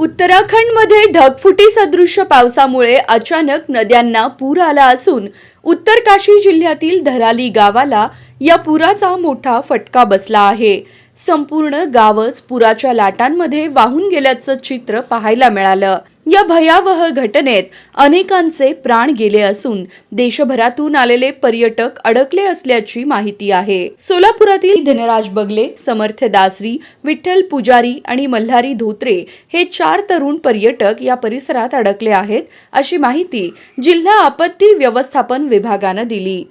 उत्तराखंडमध्ये ढगफुटी सदृश्य पावसामुळे अचानक नद्यांना पूर आला असून उत्तर काशी जिल्ह्यातील धराली गावाला या पुराचा मोठा फटका बसला आहे. संपूर्ण गावच पुराच्या लाटांमध्ये वाहून गेल्याचं चित्र पाहायला मिळालं. या भयावह घटनेत अनेकांचे प्राण गेले असून देशभरातून आलेले पर्यटक अडकले असल्याची माहिती आहे. सोलापुरातील धनराज बगले समर्थ दासरी विठ्ठल पुजारी आणि मल्हारी धोत्रे हे चार तरुण पर्यटक या परिसरात अडकले आहेत अशी माहिती जिल्हा आपत्ती व्यवस्थापन विभागानं दिली.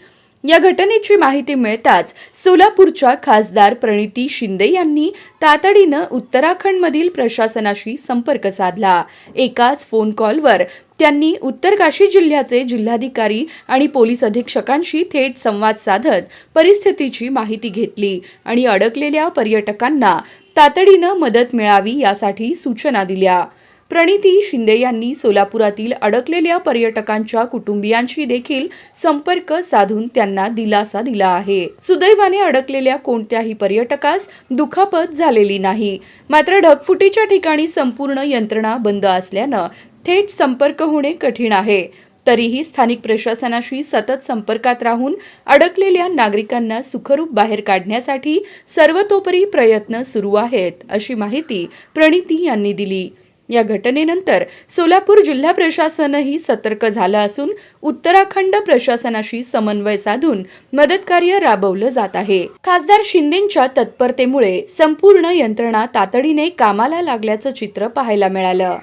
या घटनेची माहिती मिळताच सोलापूरच्या खासदार प्रणिती शिंदे यांनी तातडीनं उत्तराखंडमधील प्रशासनाशी संपर्क साधला. एकाच फोन कॉलवर त्यांनी उत्तर काशी जिल्ह्याचे जिल्हाधिकारी आणि पोलीस अधीक्षकांशी थेट संवाद साधत परिस्थितीची माहिती घेतली आणि अडकलेल्या पर्यटकांना तातडीनं मदत मिळावी यासाठी सूचना दिल्या. प्रणिती शिंदे यांनी सोलापुरातील अडकलेल्या पर्यटकांच्या कुटुंबियांशी देखील संपर्क साधून त्यांना दिलासा दिला आहे. सुदैवाने अडकलेल्या कोणत्याही पर्यटकास दुखापत झालेली नाही. मात्र ढगफुटीच्या ठिकाणी संपूर्ण यंत्रणा बंद असल्यानं थेट संपर्क होणे कठीण आहे. तरीही स्थानिक प्रशासनाशी सतत संपर्कात राहून अडकलेल्या नागरिकांना सुखरूप बाहेर काढण्यासाठी सर्वतोपरी प्रयत्न सुरू आहेत अशी माहिती प्रणिती यांनी दिली. या घटनेनंतर सोलापूर जिल्हा प्रशासनही सतर्क झालं असून उत्तराखंड प्रशासनाशी समन्वय साधून मदतकार्य राबवलं जात आहे. खासदार शिंदेंच्या तत्परतेमुळे संपूर्ण यंत्रणा तातडीने कामाला लागल्याचं चित्र पाहायला मिळालं.